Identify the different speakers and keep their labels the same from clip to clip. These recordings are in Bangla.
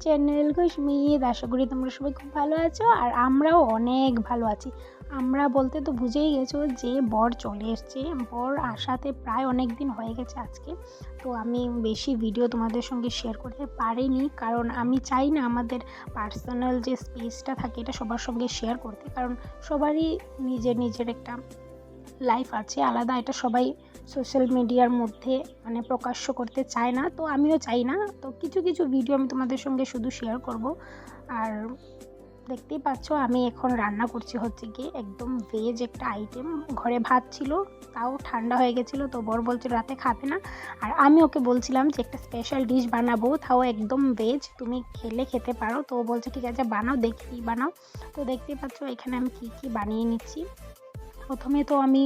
Speaker 1: চ্যানেল খুশমিদ আশা করি তোমরা সবাই খুব ভালো আছো আর আমরাও অনেক ভালো আছি। আমরা বলতে তো বুঝেই গেছো যে বর চলে এসছে। বর আসাতে প্রায় অনেক দিন হয়ে গেছে আজকে। তো আমি বেশি ভিডিও তোমাদের সঙ্গে শেয়ার করতে পারিনি। কারণ আমি চাই না আমাদের পার্সোনাল যে স্পেসটা থাকে, এটা সবার সঙ্গে শেয়ার করতে। কারণ সবারই নিজের নিজের একটা লাইফ আছে, আলাদা এটা সবাই সোশ্যাল মিডিয়ার মধ্যে মানে প্রকাশ্য করতে চায় না। তো আমিও চাই না। তো কিছু কিছু ভিডিও আমি তোমাদের সঙ্গে শুধু শেয়ার করব। আর দেখতেই পাচ্ছ, আমি এখন রান্না করছি হচ্ছে গিয়ে একদম ভেজ একটা আইটেম ঘরে ভাত ছিল, তাও ঠান্ডা হয়ে গেছিল, তো বর বলছিল রাতে খাবে না। আর আমি ওকে বলছিলাম যে একটা স্পেশাল ডিশ বানাবো, তাও একদম ভেজ তুমি খেলে খেতে পারো। তো বলছে, ঠিক আছে, বানাও, দেখি বানাও। তো দেখতেই পাচ্ছ, এখানে আমি কী কী বানিয়ে নিচ্ছি। প্রথমে তো আমি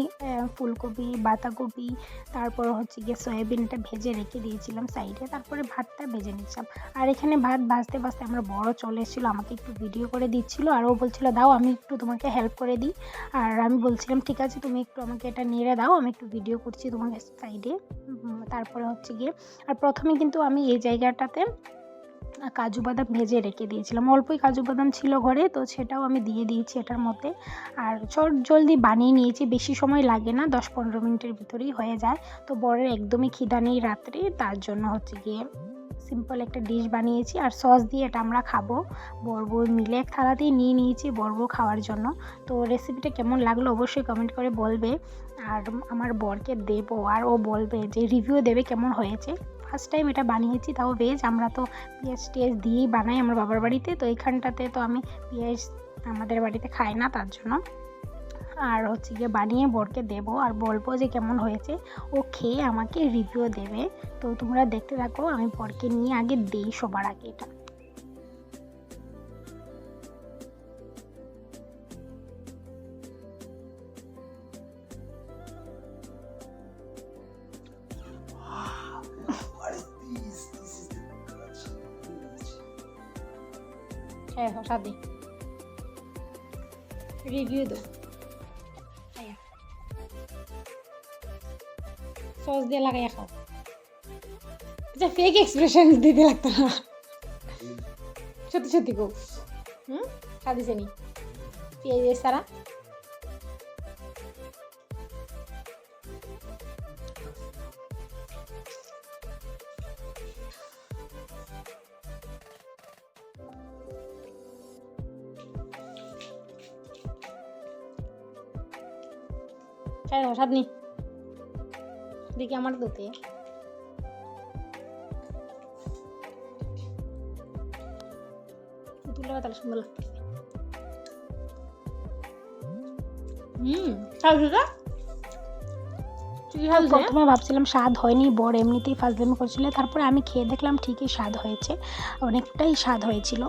Speaker 1: ফুলকপি, বাঁধাকপি, তারপর হচ্ছে গিয়ে সয়াবিনটা ভেজে রেখে দিয়েছিলাম সাইডে, তারপরে ভাতটা ভেজে নিচ্ছিলাম। আর এখানে ভাত ভাজতে ভাজতে আমার বড় চলে এসেছিল, আমাকে একটু ভিডিও করে দিচ্ছিল, আর ও বলছিল, দাও, আমি একটু তোমাকে হেল্প করে দিই। আর আমি বলছিলাম, ঠিক আছে, তুমি একটু আমাকে এটা নেড়ে দাও, আমি একটু ভিডিও করছি তোমাকে সাইডে তারপরে হচ্ছে গিয়ে, আর প্রথমে কিন্তু আমি এই জায়গাটাতে কাজু বাদাম ভেজে রেখে দিয়েছিলাম। অল্পই কাজু বাদাম ছিল ঘরে, তো সেটাও আমি দিয়ে দিয়েছি এটার মধ্যে। আর চট জলদি বানিয়ে নিয়েছি, বেশি সময় লাগে না, দশ পনেরো মিনিটের ভিতরেই হয়ে যায়। তো বরের একদমই খিদা নেই রাত্রে, তার জন্য হচ্ছে গিয়ে সিম্পল একটা ডিশ বানিয়েছি। আর সস দিয়ে এটা আমরা খাব। বর্ব মিলে এক থালাতেই নিয়ে নিয়েছি বর্ব খাওয়ার জন্য। তো রেসিপিটা কেমন লাগল অবশ্যই কমেন্ট করে বলবে। আর আমার বরকে দেবো, আর ও বলবে যে রিভিউ দেবে কেমন হয়েছে। ফার্স্ট টাইম এটা বানিয়েছি, তাও ভেজ আমরা তো পেঁয়াজ টেয়াজ দিয়েই বানাই আমার বাবার বাড়িতে, তো এইখানটাতে তো আমি পেঁয়াজ আমাদের বাড়িতে খাই না তার জন্য। আর হচ্ছে গিয়ে বানিয়ে বরকে দেব, আর বলব যে কেমন হয়েছে, ও খেয়ে আমাকে রিভিউ দেবে। তো তোমরা দেখতে থাকো, আমি বরকে নিয়ে আগে দিই সবার আগে এটা। হ্যাঁ সাদি রিভিউ দো সস দিয়ে লাগাই খাও। আচ্ছা ফেক এক্সপ্রেশন দিতে লাগতো না। সত্যি সত্যি গো হুম? সাদিছে নি পেঁয়াজ সারা দাও স্বাদ নি দেখি আমার দুতে তুলে তাহলে সুন্দর লাগতেছে। হুম প্রথমে ভাবছিলাম স্বাদ হয়নি বর এমনিতেই ফাজলামি করছিল। তারপরে আমি খেয়ে দেখলাম ঠিকই স্বাদ হয়েছে অনেকটাই স্বাদ হয়েছিল।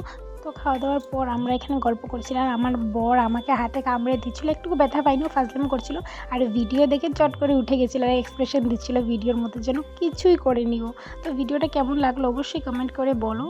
Speaker 1: তো খাওয়া দাওয়ার পর আমরা এখানে গল্প করছিলাম আমার বর আমাকে হাতে কামড়ে দিচ্ছিল একটু ব্যথা পাইনি ফাজলাম করছিল, আর ভিডিও দেখে চট করে উঠে গেছিল, আর এক্সপ্রেশন দিচ্ছিল, ভিডিওর মধ্যে যেন কিছুই করে নিও তো ভিডিওটা কেমন লাগল অবশ্যই কমেন্ট করে বলো।